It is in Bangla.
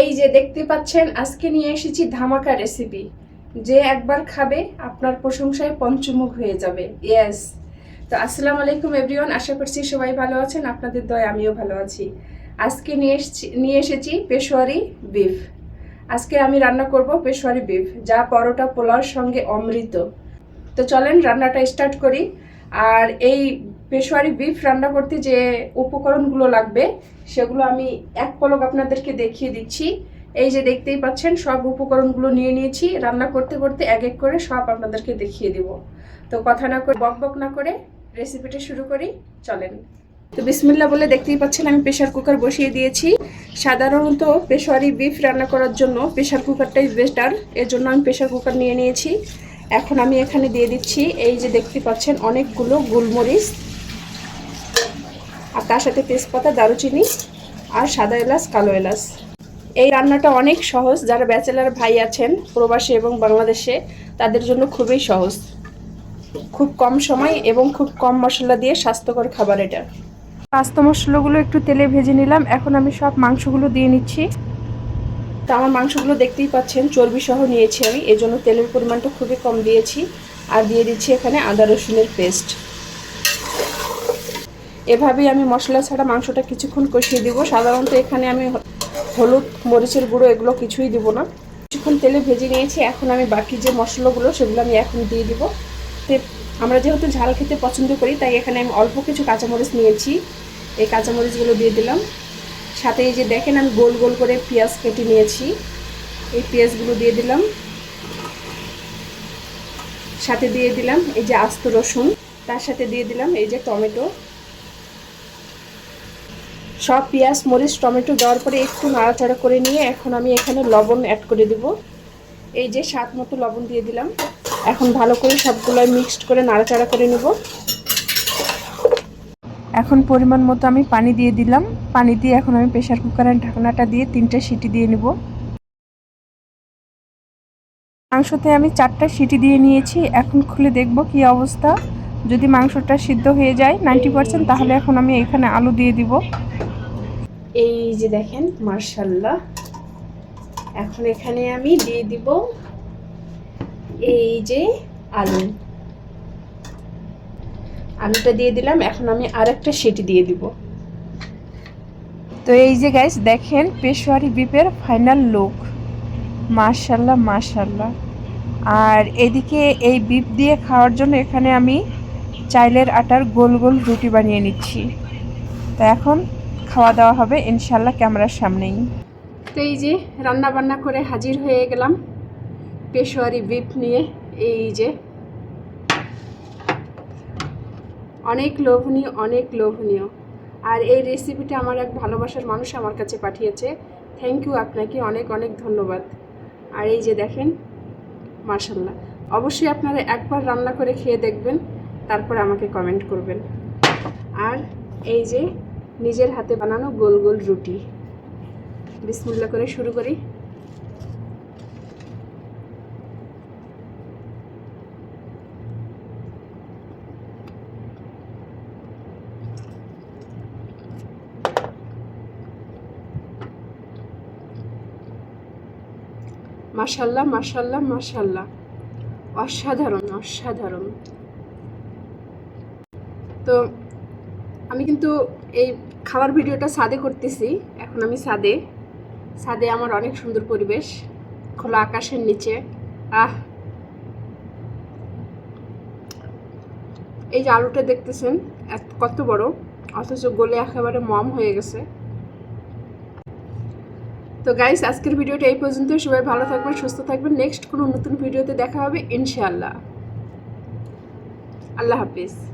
এই যে দেখতে পাচ্ছেন, আজকে নিয়ে এসেছি ধামাকা রেসিপি যে একবার খাবে, আপনার প্রশংসায় পঞ্চমুখ হয়ে যাবে। ইয়েস তো আসসালামু আলাইকুম এভরিওয়ান আশা করছি সবাই ভালো আছেন, আপনাদের দয় আমিও ভালো আছি। আজকে নিয়ে এসেছি নিয়ে এসেছি পেশোয়ারি বিফ আজকে আমি রান্না করব পেশোয়ারি বিফ যা পরোটা পোলাওর সঙ্গে অমৃত। তো চলেন, রান্নাটা স্টার্ট করি। আর এই পেশোয়ারি বিফ রান্না করতে যে উপকরণগুলো লাগবে, সেগুলো আমি এক পলক আপনাদেরকে দেখিয়ে দিচ্ছি। এই যে দেখতেই পাচ্ছেন, সব উপকরণগুলো নিয়ে নিয়েছি। রান্না করতে করতে এক এক করে সব আপনাদেরকে দেখিয়ে দিব। তো কথা না করে বক বক না করে রেসিপিটা শুরু করি, চলেন। তো বিসমিল্লা বলে দেখতেই পাচ্ছেন, আমি প্রেশার কুকার বসিয়ে দিয়েছি। সাধারণত পেশোয়ারি বিফ রান্না করার জন্য প্রেশার কুকারটাই বেটার এর জন্য আমি প্রেশার কুকার নিয়ে নিয়েছি। এখন আমি এখানে দিয়ে দিচ্ছি, এই যে দেখতে পাচ্ছেন, অনেকগুলো গোলমরিচ। আর তার সাথে তেজপাতা, দারুচিনি আর সাদা এলাচ, কালো এলাচ। এই রান্নাটা অনেক সহজ। যারা ব্যাচেলার ভাই আছেন প্রবাসে এবং বাংলাদেশে, তাদের জন্য খুবই সহজ। খুব কম সময় এবং খুব কম মশলা দিয়ে স্বাস্থ্যকর খাবার এটা। পাস্তা মশলাগুলো একটু তেলে ভেজে নিলাম। এখন আমি সব মাংসগুলো দিয়ে নিচ্ছি। তো আমার মাংসগুলো দেখতেই পাচ্ছেন চর্বি সহ নিয়েছি আমি। এই জন্য তেলের পরিমাণটা খুবই কম দিয়েছি। আর দিয়ে দিচ্ছি এখানে আদা রসুনের পেস্ট। এভাবেই আমি মশলা ছাড়া মাংসটা কিছুক্ষণ কষিয়ে দিব। সাধারণত এখানে আমি হলুদ, মরিচের গুঁড়ো এগুলো কিছুই দিব না। কিছুক্ষণ তেলে ভেজে নিয়েছি, এখন আমি বাকি যে মশলাগুলো সেগুলো আমি এখন দিয়ে দিব। আমরা যেহেতু ঝাল খেতে পছন্দ করি, তাই এখানে আমি অল্প কিছু কাঁচামরিচ নিয়েছি। এই কাঁচামরিচগুলো দিয়ে দিলাম। সাথে এই যে দেখেন, আমি গোল গোল করে পেঁয়াজ কেটে নিয়েছি। এই পেঁয়াজগুলো দিয়ে দিলাম। সাথে দিয়ে দিলাম এই যে আস্ত রসুন। তার সাথে দিয়ে দিলাম এই যে টমেটো। সব পেঁয়াজ, মরিচ, টমেটো দেওয়ার পরে একটু নাড়াচাড়া করে নিয়ে এখন আমি এখানে লবণ অ্যাড করে দেব। এই যে স্বাদ মতো লবণ দিয়ে দিলাম। এখন ভালো করে সবগুলো মিক্সড করে নাড়াচাড়া করে নেব। এখন পরিমাণ মতো আমি পানি দিয়ে দিলাম। পানি দিয়ে এখন আমি প্রেশার কুকারের ঢাকনাটা দিয়ে তিনটে সিটি দিয়ে নেব। মাংসতে আমি চারটা সিটি দিয়ে নিয়েছি। এখন খুলে দেখব কি অবস্থা। যদি মাংসটা সিদ্ধ হয়ে যায় নাইনটি পার্সেন্ট তাহলে এখন আমি এখানে আলু দিয়ে দিব। এই যে দেখেন মার্শাল্লাহ এখন এখানে আমি দিয়ে দিব এই যে আলু। আলুটা দিয়ে দিলাম এখন আমি আরেকটা সেটি দিয়ে দিব। তো এই যে গাইস দেখেন পেশোয়ারি বিপের ফাইনাল লুক মার্শাল্লাহ মার্শাল্লাহ আর এদিকে এই বিপ দিয়ে খাওয়ার জন্য এখানে আমি চাইলের আটার গোল গোল রুটি বানিয়ে নিচ্ছি। তো এখন খাওয়া দাওয়া হবে ইনশাল্লাহ ক্যামেরার সামনেই। তো এই যে রান্না বান্না করে হাজির হয়ে গেলাম। পেশোয়ারি বিপ নিয়ে এই যে। অনেক লোভনীয় অনেক লোভনীয়। আর এই রেসিপিটা আমার এক ভালোবাসার মানুষ আমার কাছে পাঠিয়েছে। থ্যাংক ইউ আপনাকে অনেক অনেক ধন্যবাদ। আর এই যে দেখেন মার্শাল্লাহ অবশ্যই আপনারা একবার রান্না করে খেয়ে দেখবেন। তারপর আমাকে কমেন্ট করবেন। আর এই যে নিজের হাতে বানানো গোল গোল রুটি। বিসমুল্লা করে শুরু করি। মাশাল্লাহ মাশাল্লাহ মাশাল্লাহ। অসাধারণ অসাধারণ। তো আমি কিন্তু এই খাওয়ার ভিডিওটা সাদে করতেছি। এখন আমি সাদে। সাদে আমার অনেক সুন্দর পরিবেশ। খোলা আকাশের নিচে। আহ! এই যে আলুটা দেখতেছেন কত বড়। অথচ গলে একেবারে মম হয়ে গেছে। তো গাইস আজকের ভিডিওটা এই পর্যন্ত। সবাই ভালো থাকবেন, সুস্থ থাকবেন। নেক্সট কোনো নতুন ভিডিওতে দেখা হবে, ইনশাআল্লাহ। আল্লাহ হাফিজ।